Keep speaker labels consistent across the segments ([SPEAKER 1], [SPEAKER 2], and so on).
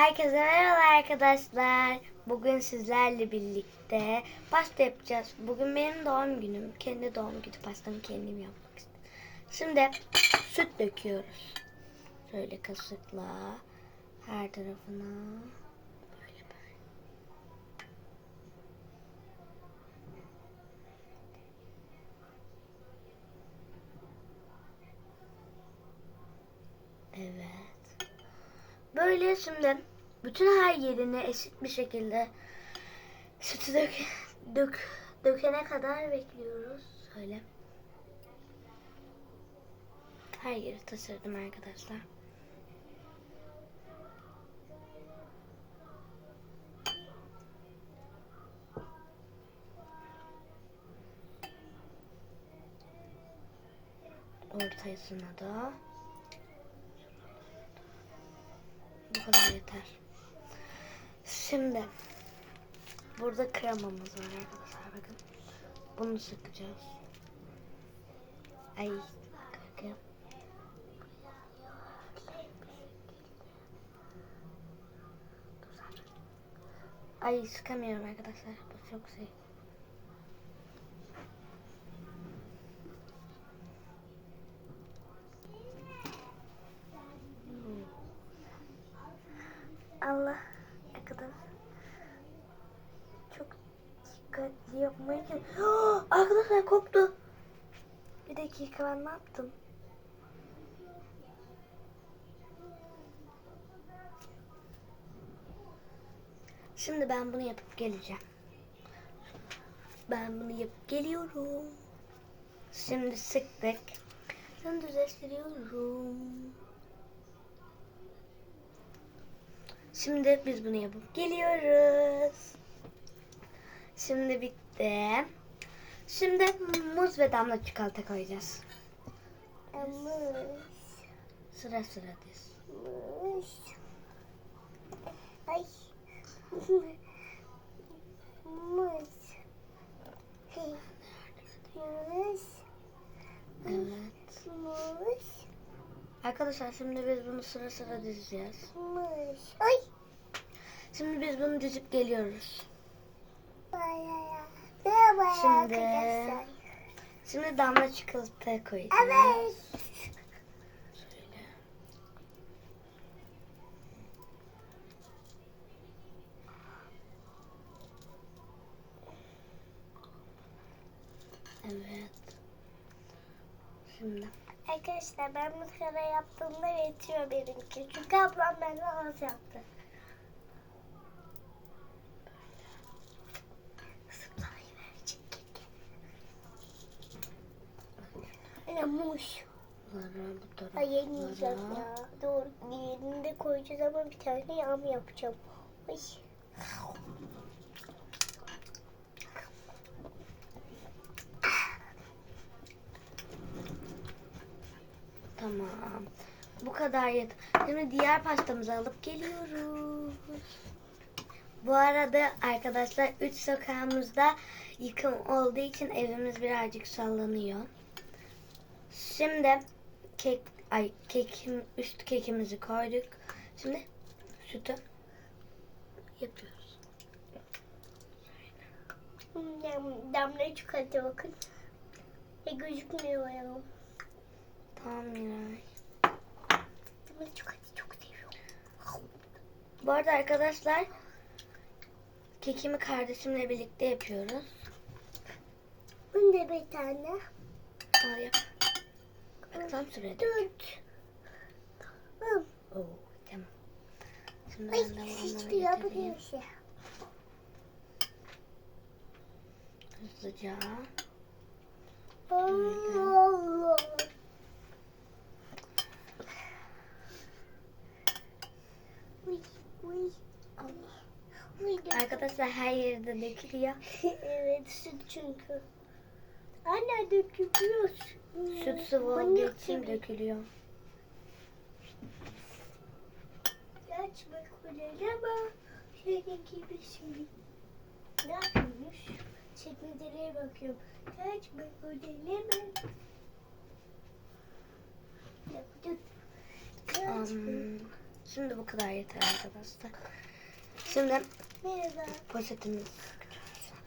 [SPEAKER 1] Herkese merhaba arkadaşlar. Bugün sizlerle birlikte pasta yapacağız. Bugün benim doğum günüm. Kendi doğum günü pastamı kendim yapmak istedim. Şimdi süt döküyoruz. Şöyle kaşıkla her tarafına. Böyle böyle. Evet. Böyle şimdi bütün her yerine eşit bir şekilde sütü dök, dök, dökene kadar bekliyoruz. Şöyle. Her yeri taşırdım arkadaşlar. Ortasına da. Bu kadar yeter. Şimdi burada kremamız var arkadaşlar bakın. Bunu sıkacağız. Ay bakın. Ay sıkamıyorum arkadaşlar. Bu çok şey. Allah arkadaşlar. Çok yapmaya çalış- Arkadaşlar koptu. Bir dakika ben ne yaptım? Şimdi ben bunu yapıp geleceğim. Ben bunu yapıp geliyorum. Şimdi sıktık. Şimdi düzleştiriyorum. Şimdi biz bunu yapıp geliyoruz. Şimdi bitti. Şimdi muz ve damla çikolata koyacağız.
[SPEAKER 2] Muz.
[SPEAKER 1] Sıra sıra diz.
[SPEAKER 2] Muz. Ay. Muz. Muz.
[SPEAKER 1] Evet.
[SPEAKER 2] Muz.
[SPEAKER 1] Arkadaşlar şimdi biz bunu sıra sıra dizeceğiz.
[SPEAKER 2] Muz. Ay.
[SPEAKER 1] Şimdi biz bunu dizip geliyoruz. Şimdi-. Şimdi damla çikolata koyacağız.
[SPEAKER 2] Evet.
[SPEAKER 1] Evet. Şimdi
[SPEAKER 2] Arkadaşlar ben bu kadar yaptığımda yetiyor benimki. Çünkü ablam benden az yaptı. Anne
[SPEAKER 1] bu
[SPEAKER 2] Ay yemeyeceğim ya. Doğru. Diğerini de koyacağız ama bir tane yağmur yapacağım. Ay.
[SPEAKER 1] Tamam. Bu kadar yeter. Şimdi diğer pastamızı alıp geliyoruz. Bu arada arkadaşlar üç sokağımızda yıkım olduğu için evimiz birazcık sallanıyor. Şimdi kek ay kekim üst kekimizi koyduk. Şimdi sütü yapıyoruz.
[SPEAKER 2] Dam, damla çikolata bakın. E gözükmüyor ayağım.
[SPEAKER 1] Tamam Miray.
[SPEAKER 2] Damla çikolata çok seviyorum.
[SPEAKER 1] Bu arada arkadaşlar kekimi kardeşimle birlikte yapıyoruz.
[SPEAKER 2] Ben de bir tane.
[SPEAKER 1] Al yap. Tam sürede.
[SPEAKER 2] Dört.
[SPEAKER 1] Oo, tamam. Şimdi
[SPEAKER 2] Ay hiç
[SPEAKER 1] onları
[SPEAKER 2] bir şey.
[SPEAKER 1] Hızlıca.
[SPEAKER 2] Allah. Allah.
[SPEAKER 1] Arkadaşlar her yerde dökülüyor.
[SPEAKER 2] evet süt çünkü. Anne dökülüyor.
[SPEAKER 1] Süt sıvı olduğu için dökülüyor.
[SPEAKER 2] Aç bakalım şuradaki bir şey. Ne yapıyormuş? Çekmecelere bakıyorum. Aç bakalım.
[SPEAKER 1] Um, Şimdi bu kadar yeter arkadaşlar. Şimdi
[SPEAKER 2] Merhaba.
[SPEAKER 1] poşetimiz.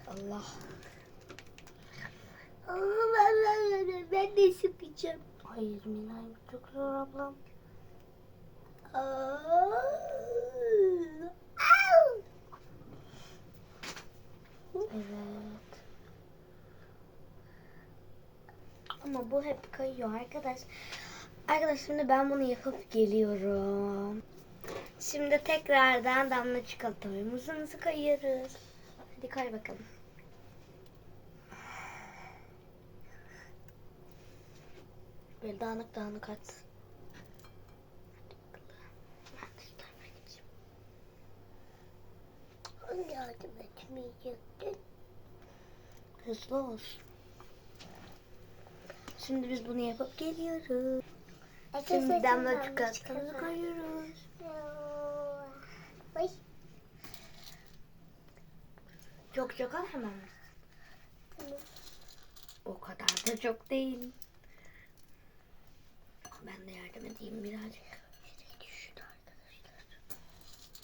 [SPEAKER 1] Allah.
[SPEAKER 2] Ben, de sıkacağım.
[SPEAKER 1] Hayır Minay çok zor ablam. Evet. Ama bu hep kayıyor arkadaş. Arkadaş şimdi ben bunu yapıp geliyorum. Şimdi tekrardan damla çikolatamızı kayıyoruz. Hadi kay bakalım. Böyle dağınık dağınık at. Hadi bakalım. Ben de şu tarafa geçeyim.
[SPEAKER 2] Onu yardım etmeyecektin.
[SPEAKER 1] Hızlı olsun. Şimdi biz bunu yapıp geliyoruz. Şimdi damla çikolatamızı koyuyoruz.
[SPEAKER 2] Ay,
[SPEAKER 1] Çok çok al hemen. O kadar da çok değil. Edeyim birazcık.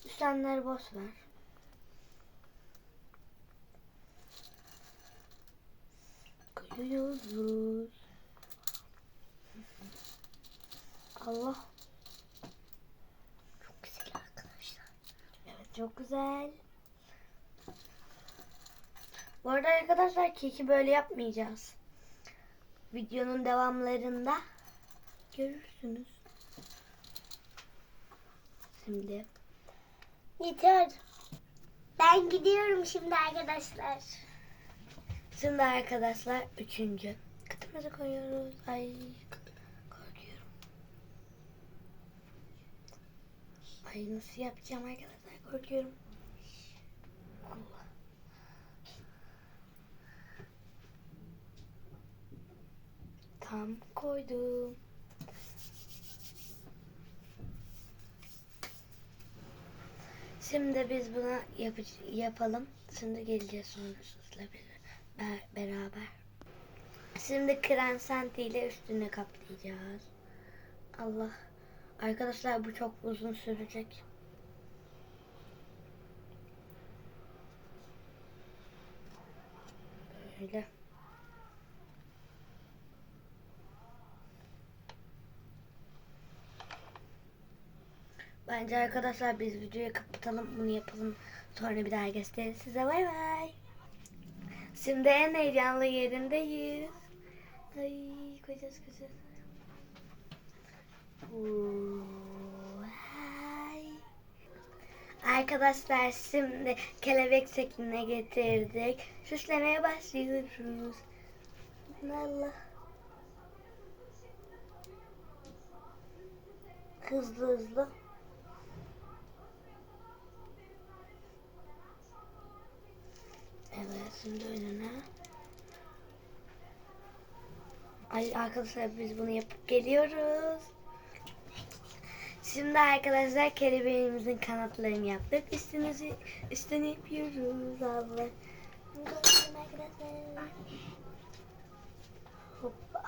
[SPEAKER 1] Üstlenleri boş ver. Koyuyoruz. Allah.
[SPEAKER 2] Çok güzel arkadaşlar.
[SPEAKER 1] Evet çok güzel. Bu arada arkadaşlar keki böyle yapmayacağız. Videonun devamlarında görürsünüz. Şimdi
[SPEAKER 2] Yeter. Ben gidiyorum şimdi arkadaşlar.
[SPEAKER 1] şimdi arkadaşlar üçüncü kıtımızı koyuyoruz. Ay korkuyorum. Ay nasıl yapacağım arkadaşlar korkuyorum. Allah. Tam koydum. Şimdi biz bunu yapı- yapalım. Şimdi geleceğiz sonra sizle beraber. Şimdi krem senti ile üstüne kaplayacağız. Allah. Arkadaşlar bu çok uzun sürecek. Böyle. Bence arkadaşlar biz videoyu kapatalım. Bunu yapalım. Sonra bir daha gösteririz size. Bay bay. Şimdi en heyecanlı yerindeyiz. Ay koyacağız koyacağız. Arkadaşlar şimdi kelebek şekline getirdik. Süslemeye başlıyoruz. Allah. Hızlı hızlı. Evet şimdi önüne. Ay arkadaşlar biz bunu yapıp geliyoruz. Şimdi arkadaşlar kelebeğimizin kanatlarını yaptık. Üstünüzü üstünü yapıyoruz abla. Hoppa.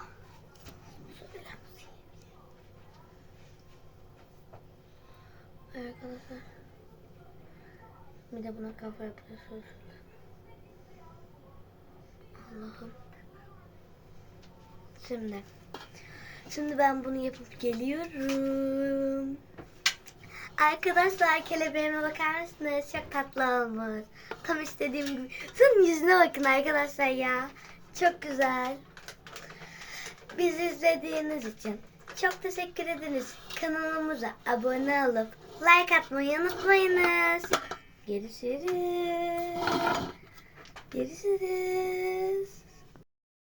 [SPEAKER 1] Arkadaşlar. Bir de buna kafa yapıyorsunuz. Allah'ım. Şimdi. Şimdi ben bunu yapıp geliyorum. Arkadaşlar kelebeğime bakar mısınız? Çok tatlı olmuş. Tam istediğim gibi. Şunun yüzüne bakın arkadaşlar ya. Çok güzel. Bizi izlediğiniz için çok teşekkür ederiz. Kanalımıza abone olup like atmayı unutmayınız. Görüşürüz. Görüşürüz.